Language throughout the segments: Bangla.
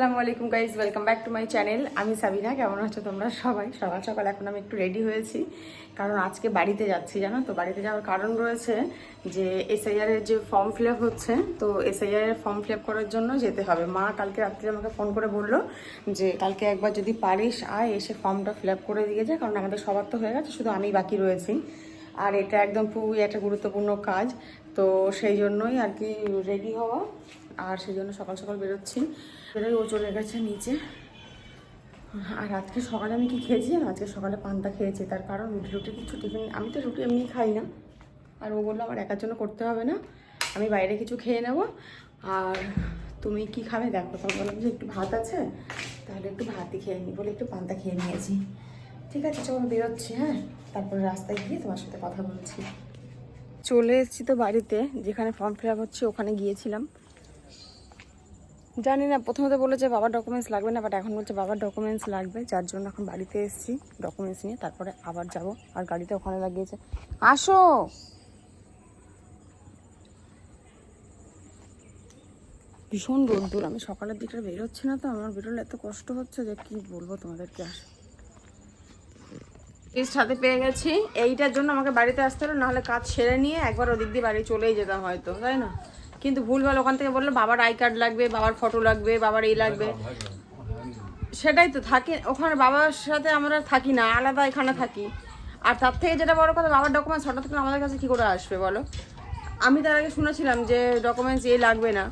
আসসালামু আলাইকুম guys welcome back to my channel আমি সাবিনা, কেমন আছো তোমরা সবাই? সকাল সকাল এখন আমি একটু রেডি হয়েছি, কারণ আজকে বাড়িতে যাচ্ছি, জানো তো? বাড়িতে যাওয়ার কারণ রয়েছে যে এসআইআর এর যে ফর্ম ফিল হচ্ছে, তো এসআইআর এর ফর্ম ফিল করার জন্য যেতে হবে। মা কালকে রাত্রে আমাকে ফোন করে বলল যে, কালকে একবার যদি পারিস, আয় এসে ফর্মটা ফিল করে দিয়ে যায় কারণ আমাদের সবার তো হয়ে গেছে, শুধু আমি বাকি রয়েছি। আর এটা একদম খুবই একটা গুরুত্বপূর্ণ কাজ। তো সেই জন্যই আর কি রেডি হওয়া। আর সেই জন্য সকাল সকাল বেরোচ্ছি। বেরোই ও চলে গেছে নিচে। আর আজকে সকালে আমি কি খেয়েছি জানো? আজকে সকালে পান্তা খেয়েছি। তার কারণ রুটি রুটি কিছু টিফিন আমি তো রুটি এমনি খাই না। আর ও বলল, আমার একার জন্য করতে হবে না। আমি বাইরে কিছু খেয়ে নেব। আর তুমি কি খাবে দেখো। তখন বললাম যে, একটু ভাত আছে। তাহলে একটু ভাতই খেয়ে নিই বলে একটু পান্তা খেয়ে নিয়েছি। ঠিক আছে, চলো বেরোচ্ছি হ্যাঁ? তারপরে রাস্তায় গিয়ে তোমার সাথে কথা বলছি। চলে এসেছি তো বাড়িতে, যেখানে ফর্ম ফিল হচ্ছে, ওখানে গিয়েছিলাম। জানি না, প্রথমে বলেছে বাবার ডকুমেন্টস লাগবে না বাট এখন বলছে বাবার ডকুমেন্টস লাগবে, যার জন্য এখন বাড়িতে এসেছি ডকুমেন্টস নিয়ে, তারপরে আবার যাব, আর গাড়িতে ওখানে লাগিয়েছে। আসো! ভীষণ রোদ্দুর, আমি সকালের দিকটা বেরোচ্ছি না তো, আমার বেরোলে এত কষ্ট হচ্ছে যে কি বলব তোমাদেরকে আর লিস্ট হাতে পেয়ে গেছি। এইটার জন্য আমাকে বাড়িতে আসতে হলো, নাহলে কাজ সেরে নিয়ে একবার ওদিক দিয়ে বাড়ি চলেই যেতাম হয়তো, তাই না? কিন্তু ভুলভাল ওখান থেকে বলল, বাবার আই কার্ড লাগবে, বাবার ফটো লাগবে, বাবার এই লাগবে। সেটাই তো থাকে, ওখানে বাবার সাথে আমরা থাকি না, আলাদা এখানে থাকি। আর তার থেকে যেটা বড় কথা, বাবার ডকুমেন্টস হঠাৎ করে আমাদের কাছে কী করে আসবে বলো? আমি তার আগে শুনেছিলাম যে ডকুমেন্টস এ লাগবে না।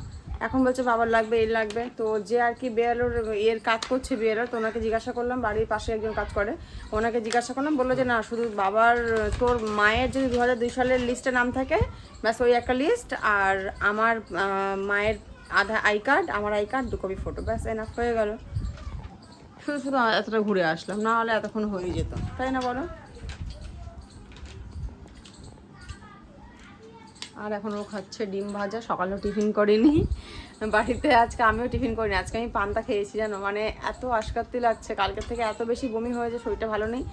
এখন বলছে বাবার লাগবে এর লাগবে। তো যে আর কি বিএলওর এর কাজ করছে বিএলও তো ওনাকে জিজ্ঞাসা করলাম বাড়ির পাশে একজন কাজ করে। ওনাকে জিজ্ঞাসা করলাম বলল যে না শুধু বাবার তোর মায়ের যদি দু হাজার দুই সালের লিস্টে নাম থাকে ব্যাস ওই একটা লিস্ট আর আমার মায়ের আধা আই কার্ড আমার আই কার্ড দু কপি ফটো ব্যাস এনাফ হয়ে গেল। শুধু শুধু এতটা ঘুরে আসলাম না হলে এতক্ষণ হয়ে যেত। তাই না বলো? আর এখন ও খাচ্ছে ডিম ভাজা সকালেও টিফিন করিনি। বাড়িতে আজকে আমিও টিফিন করিনি, আজকে আমি পান্তা খেয়েছি জানো মানে এত আশকাত্তি লাগছে, কালকের থেকে এত বেশি বমি হয়েছে, শরীরটা ভালো নেই,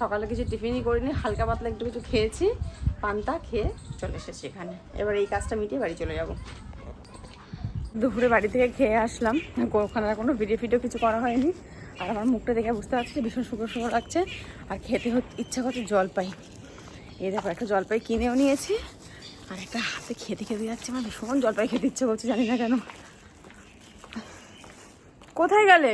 সকালে কিছু টিফিনই করিনি, হালকা পাতলা একটু কিছু খেয়েছি, পান্তা খেয়ে চলে এসেছি এখানে। এবার এই কাজটা মিটিয়ে বাড়ি চলে যাব। দুপুরে বাড়ি থেকে খেয়ে আসলাম ওখানে কোনো ভিডিও ফিডিও কিছু করা হয়নি, আর আমার মুখটা দেখে বুঝতে পারছি ভীষণ শুকনো শুকনো লাগছে, আর খেতে হচ্ছে ইচ্ছা করছে জলপাই। এই দেখো, একটা জলপাই কিনেও নিয়েছি আর একটা হাতে খেতে খেতে যাচ্ছে আমার ভীষণ জলপাই খেতে ইচ্ছে করছে, জানি না কেন। কোথায় গেলে?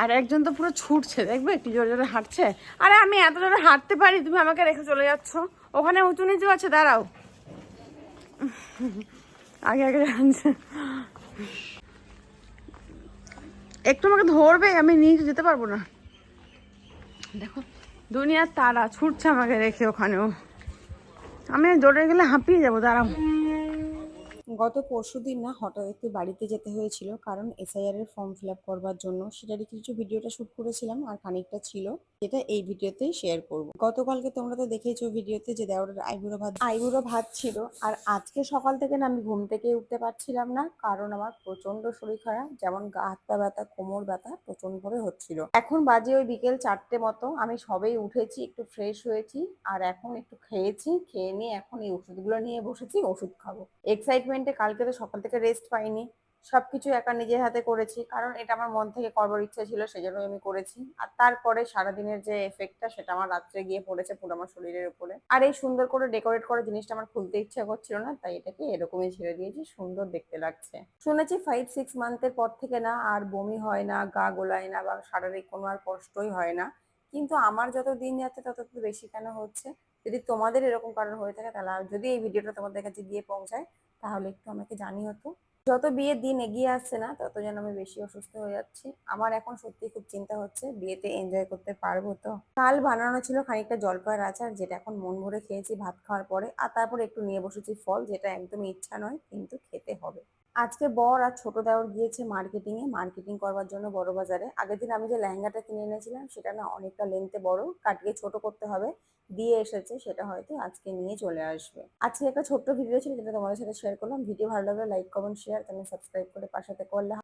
আর একজন তো পুরো ছুটছে, দেখবে একটু জোরে জোরে হাঁটছে? আরে আমি এত জোরে হাঁটতে পারি, তুমি আমাকে রেখে চলে যাচ্ছ। ওখানে উঁচু নিচু আছে, দাঁড়াও। আগে আগে জানছে। একটু আমাকে ধরবে, আমি নিচে যেতে পারব না। দেখো, দুনিয়ার তারা ছুটছে আমাকে রেখে ওখানেও। আমি জোরে গেলে হাঁপিয়ে যাব, দাঁড়াও। গত পরশু দিন না হঠাৎ একটু বাড়িতে যেতে হয়েছিল, কারণ এসআইআর এর ফর্ম ফিল আপ করবার জন্য। সেটারই কিছু ভিডিওটা শ্যুট করেছিলাম আর খানিকটা ছিল। যেটা এই ভিডিওতেই শেয়ার করব। গতকালকে তোমরা তো দেখেছ ভিডিওতে যে দেওয়ার আইবুড়ো ভাত আইবুড়ো ভাত ছিল। আর আজকে সকাল থেকে না আমি ঘুম থেকে উঠতে পারছিলাম না, কারণ আমার প্রচণ্ড শরীর খারাপ, যেমন গা, হাত ব্যথা, কোমর ব্যথা প্রচণ্ড করে হচ্ছিল। এখন বাজে ওই বিকেল চারটে মতো, আমি সবেই উঠেছি, একটু ফ্রেশ হয়েছি, আর এখন একটু খেয়েছি, খেয়ে নিয়ে এখন এই ওষুধগুলো নিয়ে বসেছি, ওষুধ খাব। এক্সাইটমেন্টে কালকে তো সকাল থেকে রেস্ট পাইনি। সবকিছু একা নিজের হাতে করেছি, কারণ এটা আমার মন থেকে করবার ইচ্ছা ছিল সেই জন্য আমি করেছি। আর তারপরে সারাদিনের যে এফেক্টটা সেটা আমার রাত্রে গিয়ে পড়েছে পুরো আমার শরীরের উপরে। আর এই সুন্দর করে ডেকোরেট করা জিনিসটা আমার খুলতে ইচ্ছা করছিল না, তাই এটাকে এরকমই ছেড়ে দিয়েছি, সুন্দর দেখতে লাগছে। শুনেছি ফাইভ সিক্স মান্থের পর থেকে না, আর বমি হয় না, গা গোলায় না বা শারীরিক কোনো আর কষ্টই হয় না। কিন্তু আমার যত দিন যাচ্ছে, তত বেশি কেন হচ্ছে? যদি তোমাদের এরকম কারণ হয়ে থাকে, তাহলে যদি এই ভিডিওটা তোমাদের কাছে গিয়ে পৌঁছায়, তাহলে একটু আমাকে জানিও তো। যত বিয়ের দিন এগিয়ে আসছে না, তত যেন আমি বেশি অসুস্থ হয়ে যাচ্ছি। আমার এখন সত্যি খুব চিন্তা হচ্ছে, বিয়েতে এনজয় করতে পারব তো। কাল বানানো ছিল খানিকটা জলপাইয়ের আচার, যেটা এখন মন ভরে খেয়েছি ভাত খাওয়ার পরে। আর তারপর একটু নিয়ে বসেছি ফল, যেটা একদমই ইচ্ছা নয়, কিন্তু খেতে হবে। আজকে বর আর ছোট দেওয়ার গিয়েছে মার্কেটিং এ। মার্কেটিং করবার জন্য বড় বাজারে। আগের দিন আমি যে লেহেঙ্গাটা কিনে এনেছিলাম, সেটা না অনেকটা লেন্থে বড়। কাটিয়ে ছোট করতে হবে। দিয়ে এসেছে, সেটা হয়তো আজকে নিয়ে চলে আসবে। আজকে একটা ছোট্ট ভিডিও ছিল, যেটা তোমাদের সাথে শেয়ার করলাম। ভিডিও ভালো লাগলে like comment share channel subscribe করে পাশে করলে